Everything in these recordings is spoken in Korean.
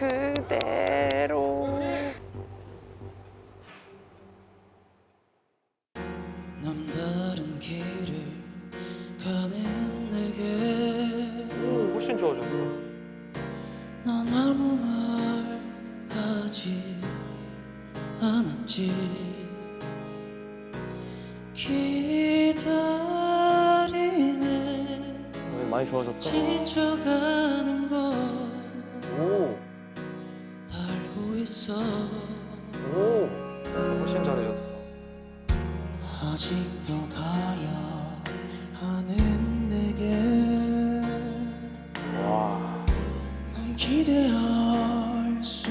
그대로. 남다른 길을 가는 내게 오 훨씬 좋아졌어. 넌 아무 말 하지 않았지. 기다림에 많이 좋아졌다. 지쳐가는 걸 있어. 오 훨씬 잘해졌어. 아직도 가야 하는 내게. 와. 넌 기대할 수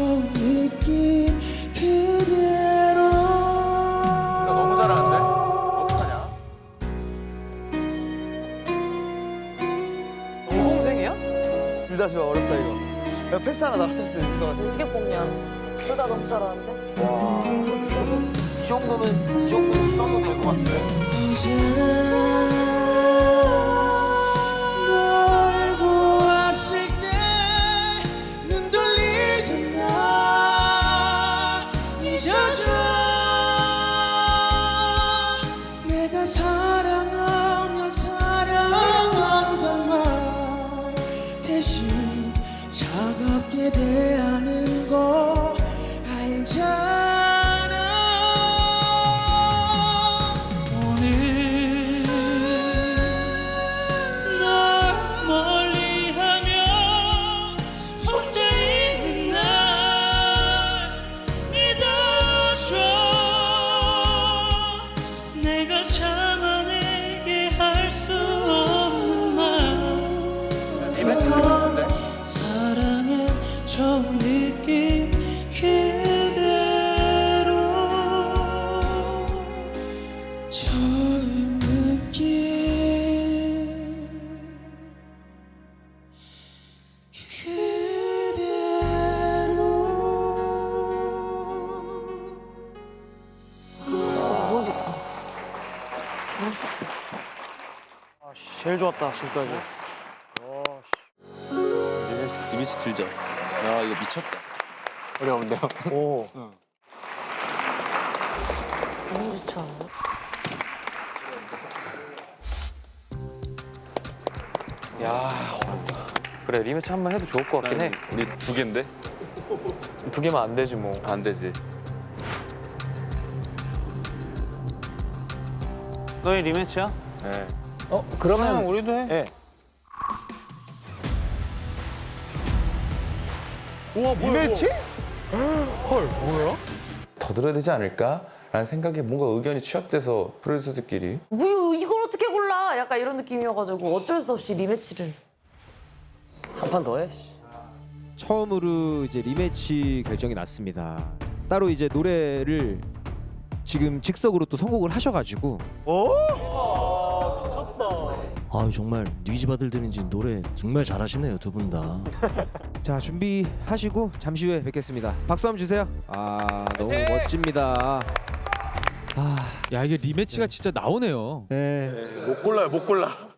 처음 느낌 그대로 야, 너무 잘하는데? 어떡하냐? 다좀 어렵다 이거. 야, 패스 하나 나갈 수도 있을 것 같아. 어떻게 뽑냐? 둘 다 너무 잘하는데? 와이 정도면 이 정도면 차갑게 대하는 제일 좋았다 지금까지. 리미스 들자. 야 이거 미쳤다. 어려운데요? 오. 너무? 야 그래 리매치 한 번 해도 좋을 것 같긴 해 우리 두 개인데 두 개만 안 되지 뭐 안 되지. 너희 리매치야? 네. 어? 그러면 우리도 해 예. 우와 리매치? 헐 뭐야? 더 들어야 되지 않을까라는 생각에 뭔가 의견이 취합돼서 프로듀서들끼리 뭐 이걸 어떻게 골라? 약간 이런 느낌이어가지고 어쩔 수 없이 리매치를. 한 판 더 해. 처음으로 이제 리매치 결정이 났습니다. 따로 이제 노래를 지금 즉석으로 또 선곡을 하셔가지고 아 정말 뉘지 아들들인지 노래 정말 잘하시네요 두 분 다. 자 준비하시고 잠시 후에 뵙겠습니다. 박수 한번 주세요. 아 너무 멋집니다. 아 야 이게 리매치가 진짜 나오네요. 네. 못 골라요, 못 골라.